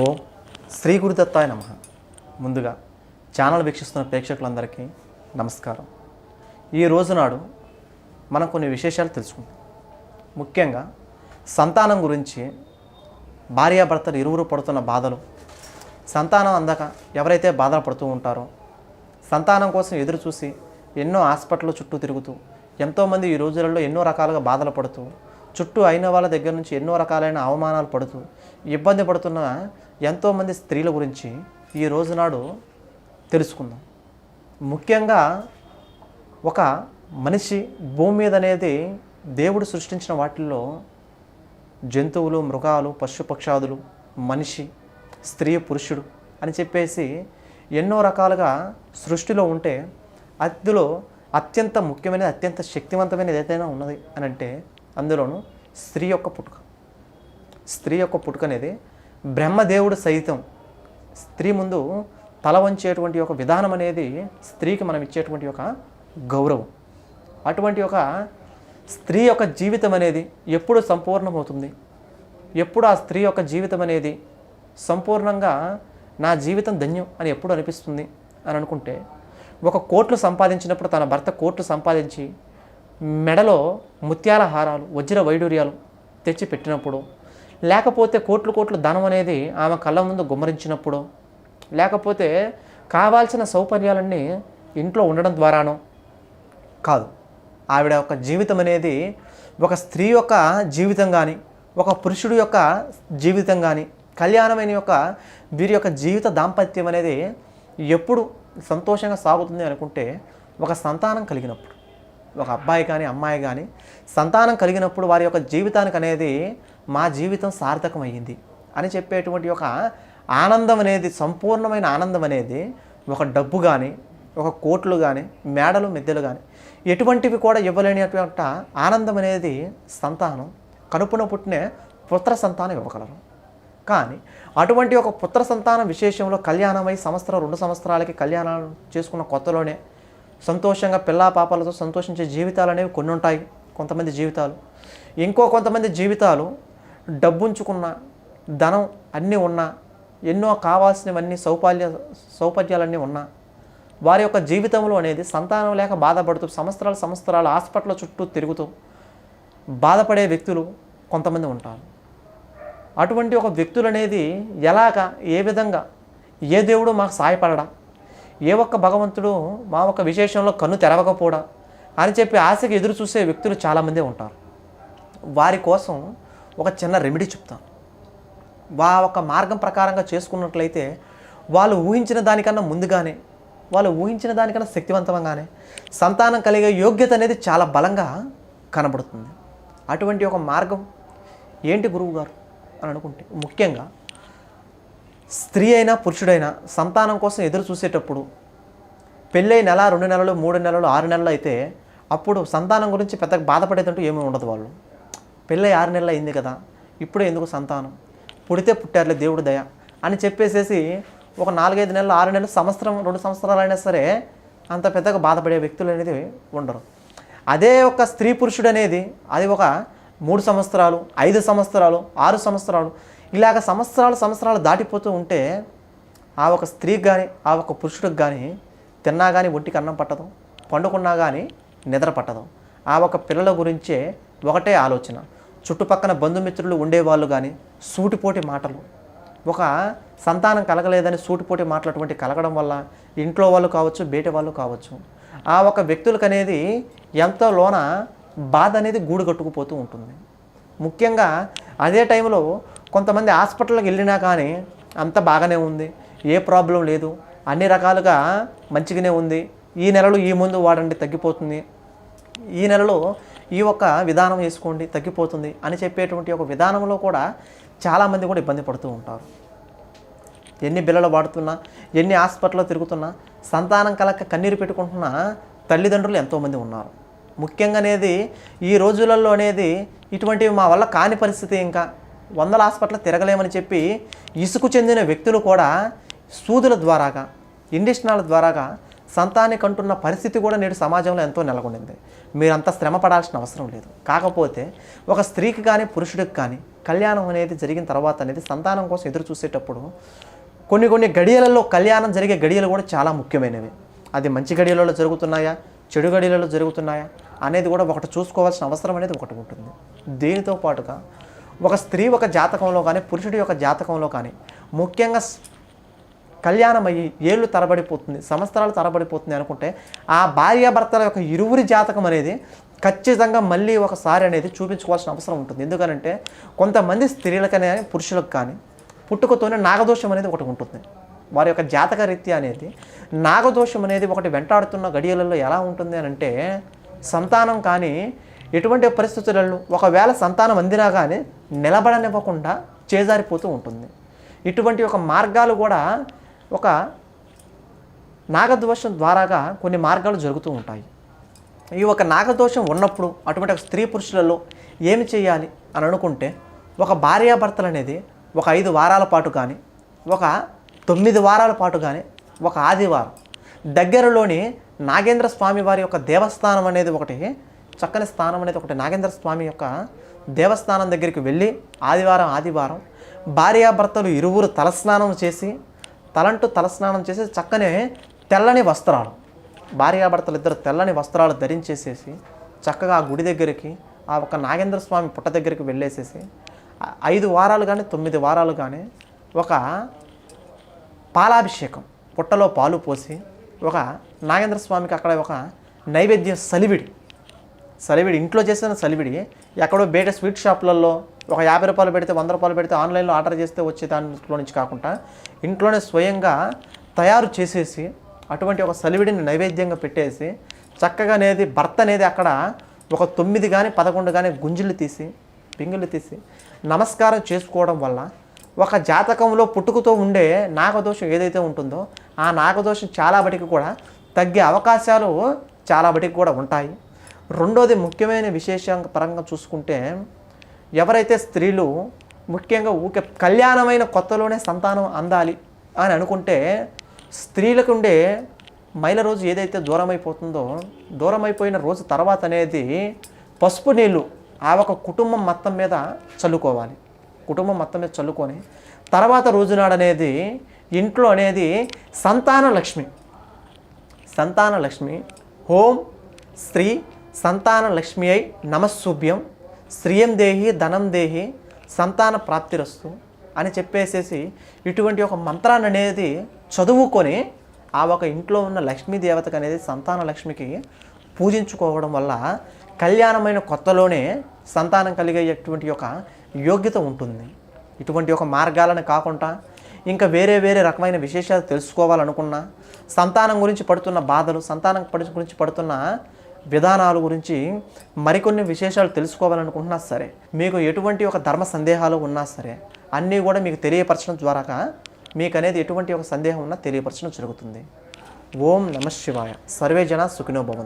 ఓ శ్రీ గురుదత్తాయ నమ. ముందుగా ఛానల్ వీక్షిస్తున్న ప్రేక్షకులందరికీ నమస్కారం. ఈ రోజునాడు మనం కొన్ని విశేషాలు తెలుసుకుందాం. ముఖ్యంగా సంతానం గురించి భార్యాభర్తలు ఇరువురు పడుతున్న బాధలు సంతానం అందక ఎవరైతే బాధలు పడుతూ ఉంటారో సంతానం కోసం ఎదురు చూసి ఎన్నో హాస్పిటల్ చుట్టూ తిరుగుతూ ఎంతోమంది ఈ రోజులలో ఎన్నో రకాలుగా బాధలు పడుతూ చుట్టూ అయిన వాళ్ళ దగ్గర నుంచి ఎన్నో రకాలైన అవమానాలు పడుతూ ఇబ్బంది పడుతున్న ఎంతోమంది స్త్రీల గురించి ఈ రోజునాడు తెలుసుకుందాం. ముఖ్యంగా ఒక మనిషి భూమి మీద అనేది దేవుడు సృష్టించిన వాటిల్లో జంతువులు మృగాలు పశుపక్షాదులు మనిషి స్త్రీ పురుషుడు అని చెప్పేసి ఎన్నో రకాలుగా సృష్టిలో ఉంటే అందులో అత్యంత ముఖ్యమైనది అత్యంత శక్తివంతమైనది ఏదైనా ఉన్నది అని అంటే అందులోనూ స్త్రీ యొక్క పుట్టుక. స్త్రీ యొక్క పుట్టుక అనేది బ్రహ్మదేవుడు సైతం స్త్రీ ముందు తల వంచేటువంటి ఒక విధానం అనేది స్త్రీకి మనం ఇచ్చేటువంటి ఒక గౌరవం. అటువంటి ఒక స్త్రీ యొక్క జీవితం అనేది ఎప్పుడు సంపూర్ణమవుతుంది? ఎప్పుడు ఆ స్త్రీ యొక్క జీవితం అనేది సంపూర్ణంగా నా జీవితం ధన్యం అని ఎప్పుడు అనిపిస్తుంది? అని అనుకుంటే ఒక కోట్లు సంపాదించినప్పుడు తన భర్త కోట్లు సంపాదించి మెడలో ముత్యాల హారాలు వజ్ర వైడూర్యాలు తెచ్చి పెట్టినప్పుడు లేకపోతే కోట్లు కోట్లు ధనం అనేది ఆమె కళ్ళ ముందు గుమ్మరించినప్పుడు లేకపోతే కావాల్సిన సౌకర్యాలన్నీ ఇంట్లో ఉండడం ద్వారానో? కాదు. ఆవిడ యొక్క జీవితం అనేది ఒక స్త్రీ యొక్క జీవితం కానీ ఒక పురుషుడు యొక్క జీవితం కానీ కళ్యాణమైన యొక్క వీరి యొక్క జీవిత దాంపత్యం అనేది ఎప్పుడు సంతోషంగా సాగుతుంది అనుకుంటే ఒక సంతానం కలిగినప్పుడు. ఒక అబ్బాయి కానీ అమ్మాయి కానీ సంతానం కలిగినప్పుడు వారి యొక్క జీవితానికి అనేది మా జీవితం సార్థకం అయ్యింది అని చెప్పేటువంటి ఒక ఆనందం అనేది సంపూర్ణమైన ఆనందం అనేది ఒక డబ్బు కానీ ఒక కోట్లు కానీ మేడలు మిద్దెలు కానీ ఎటువంటివి కూడా ఇవ్వలేనటువంటి ఆనందం అనేది సంతానం. కనుపున పుట్టిన పుత్ర సంతానం ఇవ్వగలరు. కానీ అటువంటి ఒక పుత్ర సంతానం విశేషంలో కళ్యాణమై సంవత్సరం రెండు సంవత్సరాలకి కళ్యాణాలు చేసుకున్న కొత్తలోనే సంతోషంగా పిల్లా పాపాలతో సంతోషించే జీవితాలు అనేవి కొన్ని ఉంటాయి కొంతమంది జీవితాలు. ఇంకో కొంతమంది జీవితాలు డబ్బుంచుకున్న ధనం అన్నీ ఉన్నా ఎన్నో కావాల్సినవన్నీ సౌపాల్య సౌపర్యాలన్నీ ఉన్నా వారి యొక్క జీవితంలో అనేది సంతానం లేక బాధపడుతూ సంవత్సరాలు సంవత్సరాలు హాస్పిటల్ చుట్టూ తిరుగుతూ బాధపడే వ్యక్తులు కొంతమంది ఉంటారు. అటువంటి ఒక వ్యక్తులు అనేది ఎలాగ ఏ విధంగా ఏ దేవుడు మాకు సహాయపడడా? ఏ ఒక్క భగవంతుడు మా ఒక్క విశేషంలో కన్ను తెరవకపోడా అని చెప్పి ఆశకి ఎదురు చూసే వ్యక్తులు చాలామంది ఉంటారు. వారి కోసం ఒక చిన్న రెమెడీ చెప్తాను. వా ఒక మార్గం ప్రకారంగా చేసుకున్నట్లయితే వాళ్ళు ఊహించిన దానికన్నా ముందుగానే వాళ్ళు ఊహించిన దానికన్నా శక్తివంతంగానే సంతానం కలిగే యోగ్యత అనేది చాలా బలంగా కనబడుతుంది. అటువంటి ఒక మార్గం ఏంటి గురువు గారు? అని అనుకుంటే ముఖ్యంగా స్త్రీ అయినా పురుషుడైనా సంతానం కోసం ఎదురు చూసేటప్పుడు పెళ్ళై నెల రెండు నెలలు మూడు నెలలు ఆరు నెలలు అయితే అప్పుడు సంతానం గురించి పెద్దగా బాధపడేదంటూ ఏమీ ఉండదు వాళ్ళు. పెళ్ళై ఆరు నెలలు అయింది కదా ఇప్పుడే ఎందుకు సంతానం? పుడితే పుట్టారులే దేవుడు దయ అని చెప్పేసేసి ఒక నాలుగైదు నెలలు ఆరు నెలలు సంవత్సరం రెండు సంవత్సరాలు అయినా సరే అంత పెద్దగా బాధపడే వ్యక్తులు అనేది ఉండరు. అదే ఒక స్త్రీ పురుషుడు అనేది అది ఒక మూడు సంవత్సరాలు ఐదు సంవత్సరాలు ఆరు సంవత్సరాలు ఇలాగ సంవత్సరాలు సంవత్సరాలు దాటిపోతూ ఉంటే ఆ ఒక స్త్రీకి కానీ ఆ ఒక పురుషుడికి కానీ తిన్నా కానీ ఒంటికి అన్నం పట్టదు పండుకున్నా కానీ నిద్ర పట్టదు. ఆ ఒక పిల్లల గురించే ఒకటే ఆలోచన. చుట్టుపక్కన బంధుమిత్రులు ఉండేవాళ్ళు కానీ సూటిపోటి మాటలు. ఒక సంతానం కలగలేదని సూటిపోటి మాటలు అటువంటి కలగడం వల్ల ఇంట్లో వాళ్ళు కావచ్చు బయట వాళ్ళు కావచ్చు ఆ ఒక వ్యక్తులకు అనేది ఎంతో లోన బాధ అనేది గూడు కట్టుకుపోతూ ఉంటుంది. ముఖ్యంగా అదే టైంలో కొంతమంది హాస్పిటల్కి వెళ్ళినా కానీ అంత బాగానే ఉంది. ఏ ప్రాబ్లం లేదు. అన్ని రకాలుగా మంచిగానే ఉంది. ఈ నెలలో ఈ మందు వాడండి తగ్గిపోతుంది. ఈ నెలలో ఈ ఒక్క విధానం వేసుకోండి తగ్గిపోతుంది అని చెప్పేటువంటి ఒక విధానంలో కూడా చాలామంది కూడా ఇబ్బంది పడుతూ ఉంటారు. ఎన్ని బిల్లలు వాడుతున్నా ఎన్ని హాస్పిటల్లో తిరుగుతున్నా సంతానం కలక కన్నీరు పెట్టుకుంటున్న తల్లిదండ్రులు ఎంతోమంది ఉన్నారు. ముఖ్యంగా అనేది ఈ రోజులలో అనేది ఇటువంటివి మా వల్ల కాని పరిస్థితి ఇంకా. వందల హాస్పిటల్ తిరగలేమని చెప్పి ఇసుకు చెందిన వ్యక్తులు కూడా సూదుల ద్వారాగా ఇండిషనాల ద్వారాగా సంతాన్ని అంటున్న పరిస్థితి కూడా నేడు సమాజంలో ఎంతో నెలకొండింది మీరంతా శ్రమ పడాల్సిన అవసరం లేదు. కాకపోతే ఒక స్త్రీకి కానీ పురుషుడికి కానీ కళ్యాణం అనేది జరిగిన తర్వాత అనేది సంతానం కోసం ఎదురు చూసేటప్పుడు కొన్ని కొన్ని గడియలలో కళ్యాణం జరిగే గడియలు కూడా చాలా ముఖ్యమైనవి. అది మంచి గడియలలో జరుగుతున్నాయా చెడు గడియలలో జరుగుతున్నాయా అనేది కూడా ఒకటి చూసుకోవాల్సిన అవసరం అనేది ఒకటి ఉంటుంది. దీనితో పాటుగా ఒక స్త్రీ ఒక జాతకంలో కానీ పురుషుడి యొక్క జాతకంలో కానీ ముఖ్యంగా కళ్యాణం అయ్యి ఏళ్ళు తరబడిపోతుంది సంవత్సరాలు తరబడిపోతుంది అనుకుంటే ఆ భార్యాభర్తల యొక్క ఇరువురి జాతకం అనేది ఖచ్చితంగా మళ్ళీ ఒకసారి అనేది చూపించుకోవాల్సిన అవసరం ఉంటుంది. ఎందుకనంటే కొంతమంది స్త్రీలకనే పురుషులకు కానీ పుట్టుకతోనే నాగదోషం అనేది ఒకటి ఉంటుంది. వారి యొక్క జాతక రీత్యా అనేది నాగదోషం అనేది ఒకటి వెంటాడుతున్న గడియలలో ఎలా ఉంటుంది అని అంటే సంతానం కానీ ఎటువంటి పరిస్థితులలో ఒకవేళ సంతానం అందినా కానీ నిలబడనివ్వకుండా చేజారిపోతూ ఉంటుంది. ఇటువంటి ఒక మార్గాలు కూడా ఒక నాగదోషం ద్వారాగా కొన్ని మార్గాలు జరుగుతూ ఉంటాయి. ఈ ఒక నాగదోషం ఉన్నప్పుడు అటువంటి ఒక స్త్రీ పురుషులలో ఏమి చేయాలి అని అనుకుంటే ఒక భార్యాభర్తలు అనేది ఒక ఐదు వారాల పాటు కానీ ఒక తొమ్మిది వారాల పాటు కానీ ఒక ఆదివారం దగ్గరలోని నాగేంద్ర స్వామి వారి యొక్క దేవస్థానం అనేది ఒకటి చక్కని స్థానం అనేది ఒకటి నాగేంద్ర స్వామి యొక్క దేవస్థానం దగ్గరికి వెళ్ళి ఆదివారం ఆదివారం భార్యాభర్తలు ఇరువురు తలస్నానం చేసి తలంటూ తలస్నానం చేసి చక్కని తెల్లని వస్త్రాలు. భార్యాభర్తలు ఇద్దరు తెల్లని వస్త్రాలు ధరించేసేసి చక్కగా ఆ గుడి దగ్గరికి ఆ ఒక నాగేంద్ర స్వామి పుట్ట దగ్గరికి వెళ్ళేసేసి ఐదు వారాలు కానీ తొమ్మిది వారాలు కానీ ఒక పాలాభిషేకం. పుట్టలో పాలు పోసి ఒక నాగేంద్ర స్వామికి అక్కడ ఒక నైవేద్యం సలివిడి. సలివిడి ఇంట్లో చేసిన సలివిడి ఎక్కడో బయట స్వీట్ షాపులలో ఒక యాభై రూపాయలు పెడితే వంద రూపాయలు పెడితే ఆన్లైన్లో ఆర్డర్ చేస్తే వచ్చే దాంట్లో నుంచి కాకుండా ఇంట్లోనే స్వయంగా తయారు చేసేసి అటువంటి ఒక సలివిడిని నైవేద్యంగా పెట్టేసి చక్కగా అనేది భర్త అనేది అక్కడ ఒక తొమ్మిది కానీ పదకొండు కానీ గుంజులు తీసి పింగులు తీసి నమస్కారం చేసుకోవడం వల్ల ఒక జాతకంలో పుట్టుకతో ఉండే నాగదోషం ఏదైతే ఉంటుందో ఆ నాగదోషం చాలా బటికి కూడా తగ్గే అవకాశాలు చాలా బటికి కూడా ఉంటాయి. రెండోది ముఖ్యమైన విశేషం పరంగా చూసుకుంటే ఎవరైతే స్త్రీలు ముఖ్యంగా ఊకే కళ్యాణమైన కొత్తలోనే సంతానం అందాలి అని అనుకుంటే స్త్రీలకు ఉండే మైల రోజు ఏదైతే దూరం అయిపోతుందో దూరం అయిపోయిన రోజు తర్వాత అనేది పసుపు నీళ్ళు ఆ ఒక కుటుంబం మొత్తం మీద చల్లుకోవాలి. కుటుంబం మొత్తం మీద చల్లుకొని తర్వాత రోజునాడు అనేది ఇంట్లో అనేది సంతాన లక్ష్మి సంతాన లక్ష్మి హోం స్త్రీ సంతాన లక్ష్మి అయి నమస్సుభ్యం శ్రియం దేహి ధనం దేహి సంతాన ప్రాప్తిరస్తు అని చెప్పేసేసి ఇటువంటి ఒక మంత్రాన్ని అనేది చదువుకొని ఆ ఒక ఇంట్లో ఉన్న లక్ష్మీ దేవతకు అనేది సంతాన లక్ష్మికి పూజించుకోవడం వల్ల కళ్యాణమైన కొత్తలోనే సంతానం కలిగేటువంటి ఒక యోగ్యత ఉంటుంది. ఇటువంటి ఒక మార్గాలను కాకుండా ఇంకా వేరే వేరే రకమైన విశేషాలు తెలుసుకోవాలనుకున్నా సంతానం గురించి పడుతున్న బాధలు సంతానం గురించి పడుతున్న విధానాల గురించి మరికొన్ని విశేషాలు తెలుసుకోవాలనుకుంటున్నా సరే మీకు ఎటువంటి ఒక ధర్మ సందేహాలు ఉన్నా సరే అన్నీ కూడా మీకు తెలియపరచడం ద్వారాగా మీకు అనేది ఎటువంటి ఒక సందేహం ఉన్నా తెలియపరచడం జరుగుతుంది. ఓం నమ శివాయ. సర్వే జన సుఖినో భవంతు.